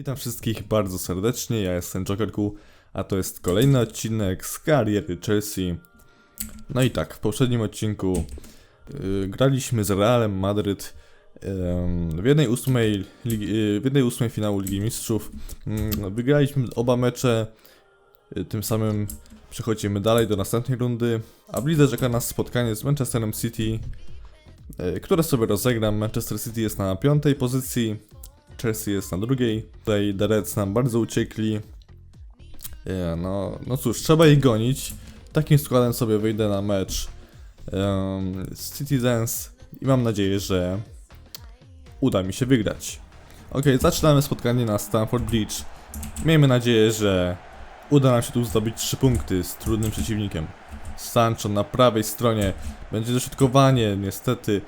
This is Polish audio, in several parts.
Witam wszystkich bardzo serdecznie, ja jestem Jokerku, a to jest kolejny odcinek z kariery Chelsea. No i tak, w poprzednim odcinku y, graliśmy z Realem Madryt w jednej ósmej, ligi, y, w jednej ósmej finału Ligi Mistrzów. Ym, wygraliśmy oba mecze, y, tym samym przechodzimy dalej do następnej rundy, a w czeka nas spotkanie z Manchesterem City, y, które sobie rozegram. Manchester City jest na piątej pozycji, Chelsea jest na drugiej. Tutaj The Reds nam bardzo uciekli. E, No, no cóż, trzeba ich gonić. Takim składem sobie wyjdę na mecz z Citizens i mam nadzieję, że uda mi się wygrać. Ok, zaczynamy spotkanie na Stamford Bridge. Miejmy nadzieję, że uda nam się tu zdobyć 3 punkty z trudnym przeciwnikiem. Sancho na prawej stronie będzie dośrodkowanie, niestety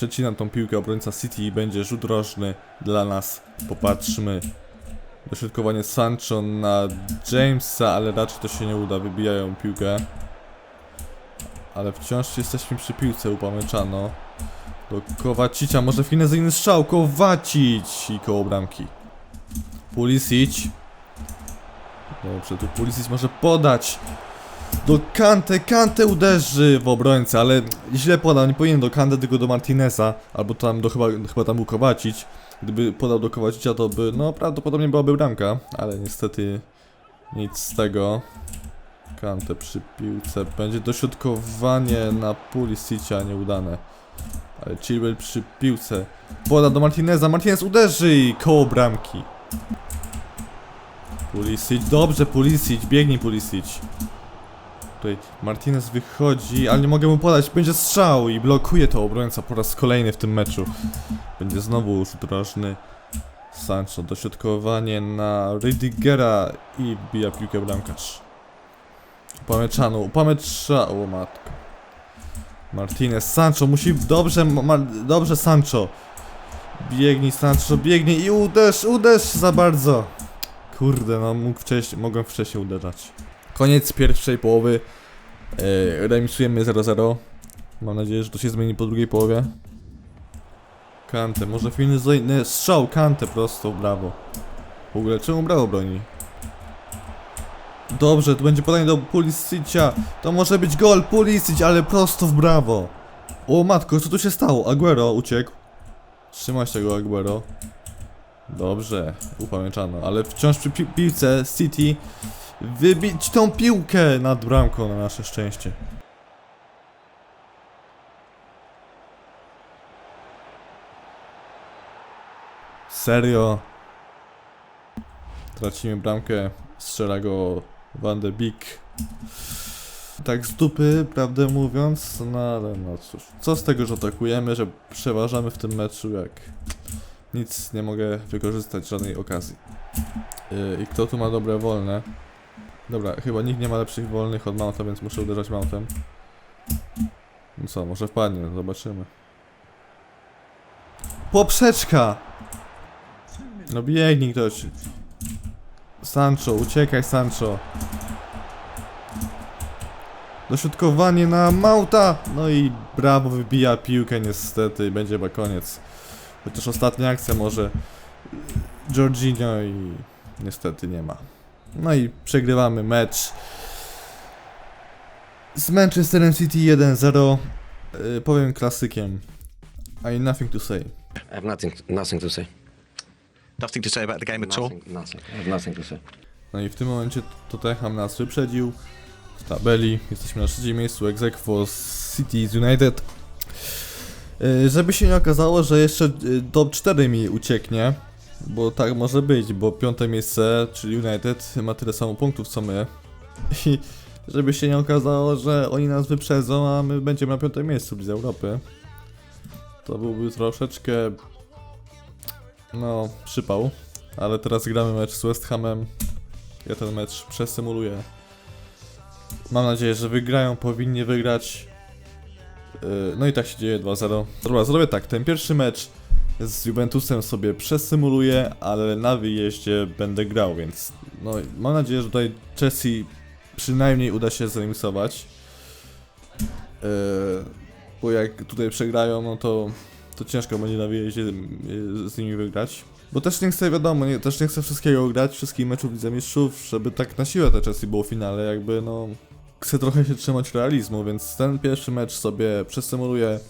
Przecinam tą piłkę obrońca City i będzie rzut rożny dla nas. Popatrzmy. Dośrodkowanie Sancho na Jamesa, ale raczej to się nie uda. Wybijają piłkę. Ale wciąż jesteśmy przy piłce upamęczano. Do Kowacicia, może finezyjny strzał. Kowacić i koło bramki. Pulisic. Dobrze, tu Pulisic może podać. Do Kante, Kante uderzy w obrońcę, ale źle podał, nie powinien do Kante, tylko do Martineza, albo tam do chyba, chyba tam był. Gdyby podał do Kowacicia, to by, no prawdopodobnie byłaby bramka, ale niestety nic z tego. Kante przy piłce, będzie dośrodkowanie na Pulisicia nieudane. Ale Chilwell przy piłce, poda do Martineza, Martinez uderzy i koło bramki. Pulisic, dobrze Pulisic, biegnij Pulisic. Tutaj Martinez wychodzi, ale nie mogę mu podać. Będzie strzał i blokuje to obrońca po raz kolejny w tym meczu. Będzie znowu rzut rożny. Sancho, dośrodkowanie na Rydigera i wbija piłkę bramkarz. Upameczano, upamecza... O matko. Martinez, Sancho musi... Dobrze, dobrze Sancho. Biegnij Sancho, biegnij i uderz, uderz za bardzo. Kurde, no mógł wcześniej, mogłem wcześniej uderzać. Koniec pierwszej połowy. E, remisujemy 0-0. Mam nadzieję, że to się zmieni po drugiej połowie. Kante, może finny strzał, Kante prosto, brawo. W ogóle, czemu brawo broni? Dobrze, tu będzie podanie do Pulisicia. To może być gol, Pulisic, ale prosto w brawo. O matko, co tu się stało? Aguero uciekł. Trzymaj się tego Aguero. Dobrze, upamięczano, ale wciąż przy pi piłce City Wybić tą piłkę nad bramką na nasze szczęście. Serio? Tracimy bramkę, strzela go Van de Beek. Tak z dupy, prawdę mówiąc, no ale no cóż. Co z tego, że atakujemy, że przeważamy w tym meczu, jak nic nie mogę wykorzystać żadnej okazji. Yy, I kto tu ma dobre wolne? Dobra, chyba nikt nie ma lepszych wolnych od Mounta, więc muszę uderzać Mountem. No co, może wpadnie, zobaczymy. Poprzeczka! No biegnij ktoś. Sancho, uciekaj Sancho. Dośrodkowanie na Mauta! No i brawo, wybija piłkę niestety i będzie chyba koniec. Chociaż ostatnia akcja może Jorginho i niestety nie ma. No i przegrywamy mecz z Manchesterem City 1-0. Yy, powiem klasykiem. I nothing to say. I have nothing, nothing to say. Nothing to say about the game at all. Nothing, nothing. I have nothing to say. No i w tym momencie Tottenham nas wyprzedził w tabeli. Jesteśmy na trzecim miejscu ex aequo z City z United. Yy, żeby się nie okazało, że jeszcze yy, top 4 mi ucieknie, bo tak może być, bo piąte miejsce, czyli United, ma tyle samo punktów co my. I żeby się nie okazało, że oni nas wyprzedzą, a my będziemy na piątym miejscu Lidze Europy. To byłby troszeczkę... No, przypał. Ale teraz gramy mecz z West Hamem. Ja ten mecz przesymuluję. Mam nadzieję, że wygrają, powinni wygrać. Yy, No i tak się dzieje 2-0. Dobra, zrobię tak, ten pierwszy mecz z Juventusem sobie przesymuluję, ale na wyjeździe będę grał, więc no mam nadzieję, że tutaj Chelsea przynajmniej uda się zremisować. Yy, bo jak tutaj przegrają, no to, to ciężko będzie na wyjeździe z nimi wygrać. Bo też nie chcę, wiadomo, nie, też nie chcę wszystkiego grać, wszystkich meczów Lidze Mistrzów, żeby tak na siłę te Chelsea było w finale, jakby no... Chcę trochę się trzymać realizmu, więc ten pierwszy mecz sobie przesymuluję.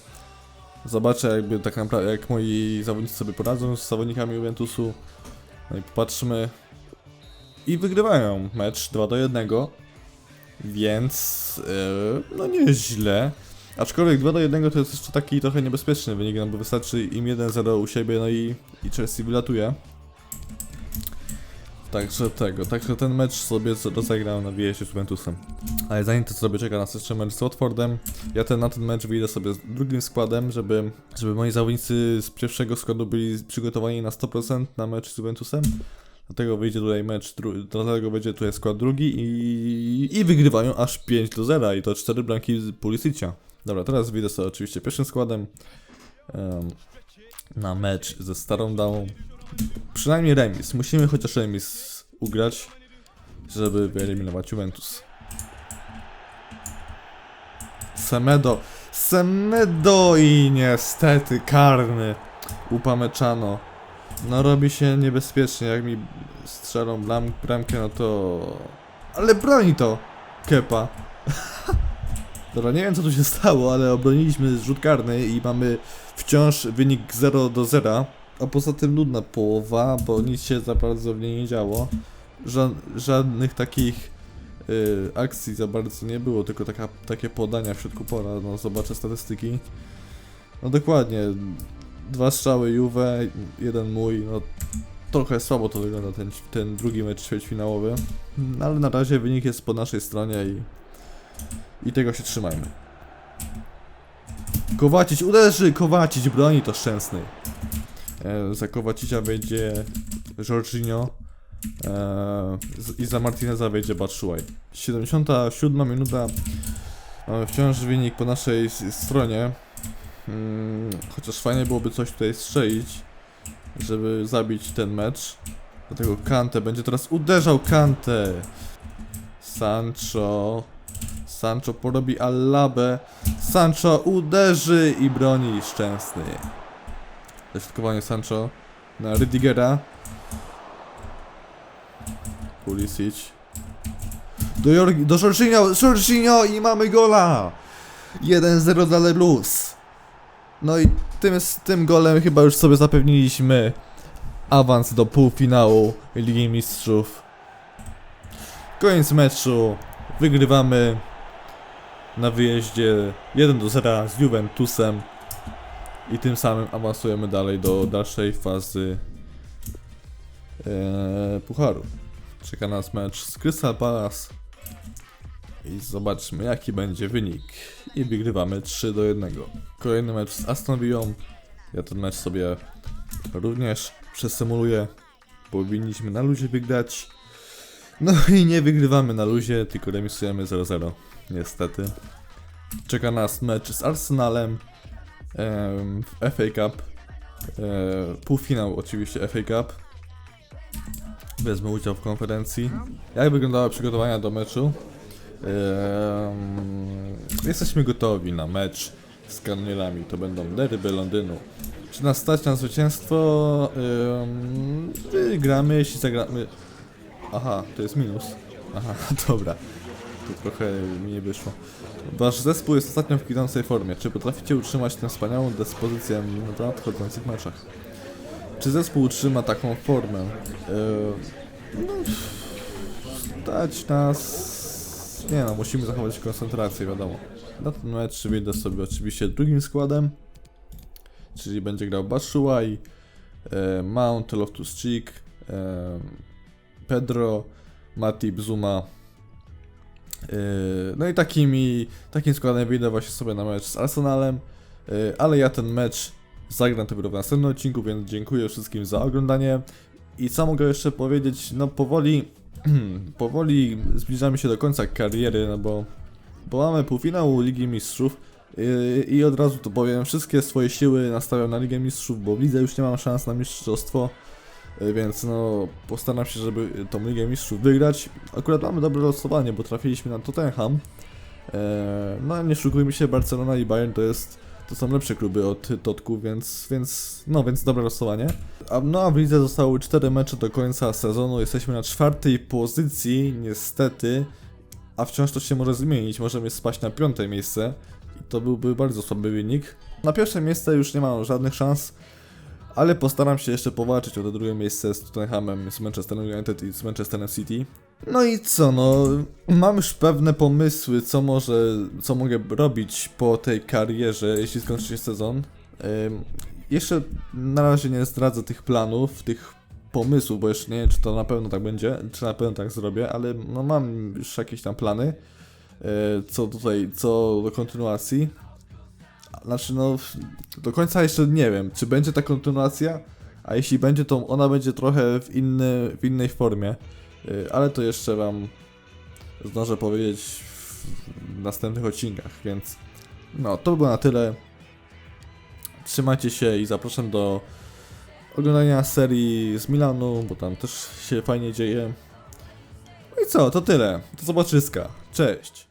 Zobaczę jakby tak naprawdę, jak moi zawodnicy sobie poradzą z zawodnikami Juventusu. No i popatrzmy. I wygrywają mecz 2 do 1. Więc, yy, no nie źle. Aczkolwiek 2 do 1 to jest jeszcze taki trochę niebezpieczny wynik, no bo wystarczy im 1-0 u siebie, no i, i Chelsea wylatuje. Także tego, także ten mecz sobie rozegrał na wyjeździe z Juventusem. Ale zanim to zrobię, czeka nas jeszcze mecz z Watfordem. Ja ten, na ten mecz wyjdę sobie z drugim składem, żeby, żeby moi zawodnicy z pierwszego składu byli przygotowani na 100% na mecz z Juventusem. Dlatego wyjdzie tutaj mecz, dlatego będzie tutaj skład drugi i, i wygrywają aż 5 do 0 i to 4 bramki z Pulisicia. Dobra, teraz wyjdę sobie oczywiście pierwszym składem em, na mecz ze Starą Damą. Przynajmniej remis. Musimy chociaż remis ugrać, żeby wyeliminować Juventus. Semedo. Semedo i niestety karny. Upameczano. No robi się niebezpiecznie, jak mi strzelą bram, bramkę, no to... Ale broni to! Kepa. Dobra, nie wiem co tu się stało, ale obroniliśmy rzut karny i mamy wciąż wynik 0 do 0. A poza tym nudna połowa, bo nic się za bardzo w niej nie działo. Ża żadnych takich y, akcji za bardzo nie było, tylko taka, takie podania w środku pola. No zobaczę statystyki. No dokładnie, dwa strzały Juve, jeden mój, no trochę słabo to wygląda ten, ten drugi mecz ćwierćfinałowy. No, ale na razie wynik jest po naszej stronie i, i tego się trzymajmy. Kowacić uderzy, Kowacić broni to szczęsny. E, za Kowacicia wejdzie Jorginho e, i za Martineza wejdzie Batshuayi. 77 minuta. Mamy wciąż wynik po naszej stronie. Mm, chociaż fajnie byłoby coś tutaj strzelić, żeby zabić ten mecz. Dlatego Kante będzie teraz uderzał Kante. Sancho. Sancho porobi Allabę. Sancho uderzy i broni szczęsny. Dośrodkowanie Sancho na Rydigera. Pulisic. Do, Jorg- do Jorginho, Jorginho i mamy gola! 1-0 dla Luz. No i tym, tym golem chyba już sobie zapewniliśmy awans do półfinału Ligi Mistrzów. Koniec meczu. Wygrywamy na wyjeździe 1 do 0 z Juventusem i tym samym awansujemy dalej do dalszej fazy e, Pucharu. Czeka nas mecz z Crystal Palace i zobaczmy jaki będzie wynik. I wygrywamy 3 do 1. Kolejny mecz z Aston. Ja ten mecz sobie również przesymuluję. Powinniśmy na luzie wygrać. No i nie wygrywamy na luzie, tylko remisujemy 0-0. Niestety. Czeka nas mecz z Arsenalem em, w FA Cup. E, półfinał oczywiście FA Cup. Wezmę udział w konferencji. Jak wyglądały przygotowania do meczu? Jesteśmy gotowi na mecz z kanonierami. To będą derby Londynu. Czy nas stać na zwycięstwo? Wygramy, jeśli zagramy. Aha, to jest minus. Aha, dobra. Tu trochę mi nie wyszło. Wasz zespół jest ostatnio w kwitnącej formie. Czy potraficie utrzymać tę wspaniałą dyspozycję w nadchodzących meczach? Czy zespół utrzyma taką formę? Yy, stać nas... Nie no, musimy zachować koncentrację, wiadomo. Na ten mecz wyjdę sobie oczywiście drugim składem. Czyli będzie grał Batshuayi, e, Mount, Loftus-Cheek, e, Pedro, Matip, Zuma. E, no i takimi, takim składem wyjdę właśnie sobie na mecz z Arsenalem. E, ale ja ten mecz zagram dopiero w następnym odcinku, więc dziękuję wszystkim za oglądanie. I co mogę jeszcze powiedzieć, no powoli, powoli zbliżamy się do końca kariery, no bo, bo mamy półfinał Ligi Mistrzów yy, i od razu to powiem, wszystkie swoje siły nastawiam na Ligę Mistrzów, bo w lidze już nie mam szans na mistrzostwo, yy, więc no postaram się, żeby tą Ligę Mistrzów wygrać. Akurat mamy dobre losowanie, bo trafiliśmy na Tottenham. Yy, no nie szukujmy się, Barcelona i Bayern to jest To są lepsze kluby od Totku, więc, więc, no, więc dobre losowanie. A, no a w lidze zostały 4 mecze do końca sezonu, jesteśmy na czwartej pozycji, niestety, a wciąż to się może zmienić, możemy spaść na piąte miejsce i to byłby bardzo słaby wynik. Na pierwsze miejsce już nie mam żadnych szans, ale postaram się jeszcze powalczyć o to drugie miejsce z Tottenhamem, z Manchesterem United i z Manchesterem City. No i co, no, mam już pewne pomysły, co może, co mogę robić po tej karierze, jeśli skończy się sezon. Ym, jeszcze na razie nie zdradzę tych planów, tych pomysłów, bo jeszcze nie wiem, czy to na pewno tak będzie, czy na pewno tak zrobię, ale no mam już jakieś tam plany, yy, co tutaj, co do kontynuacji. Znaczy, no, do końca jeszcze nie wiem, czy będzie ta kontynuacja, a jeśli będzie, to ona będzie trochę w, inny, w innej formie. Y, Ale to jeszcze Wam zdążę powiedzieć w następnych odcinkach, więc no, to by było na tyle. Trzymajcie się i zapraszam do oglądania serii z Milanu, bo tam też się fajnie dzieje. No i co, to tyle. Do zobaczyska. Cześć.